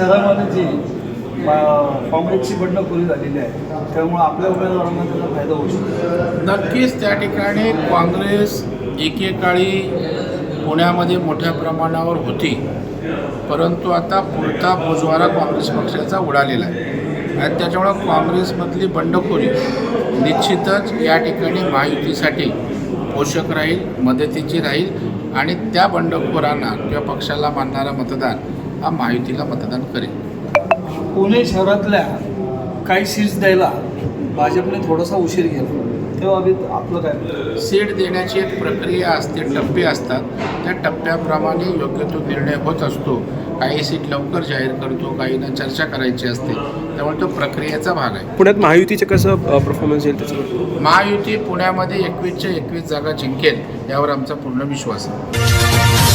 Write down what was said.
शहरामध्ये जी काँग्रेसची काँग्रेसची बंडखोरी झालेली आहे त्यामुळे आपल्या उमेदवारांना त्याचा फायदा होऊ शकतो. नक्कीच त्या ठिकाणी काँग्रेस एकेकाळी पुण्यामध्ये मोठ्या प्रमाणावर होती. परंतु आता पुरता बोजवारा काँग्रेस पक्षाचा उडालेला आहे. आणि त्याच्यामुळं काँग्रेसमधली बंडखोरी निश्चितच या ठिकाणी महायुतीसाठी पोषक राहील मदतीची राहील आणि त्या बंडखोरांना किंवा पक्षाला मानणारा मतदार हा महायुतीला मतदान करेल. पुणे शहरातल्या काही सीट्स द्यायला भाजपने थोडासा उशीर केला. तेव्हा आपलं काय? सीट देण्याची एक प्रक्रिया असते टप्पे असतात. त्या टप्प्याप्रमाणे योग्य तो निर्णय होत असतो. काही सीट लवकर जाहीर करतो काहींना चर्चा करायची असते. त्यामुळे तो प्रक्रियेचा भाग आहे. पुण्यात महायुतीचं कसं परफॉर्मन्स येईल त्याच्याबद्दल महायुती पुण्यामध्ये एकवीसच्या एकवीस जागा जिंकेल यावर आमचा पूर्ण विश्वास आहे.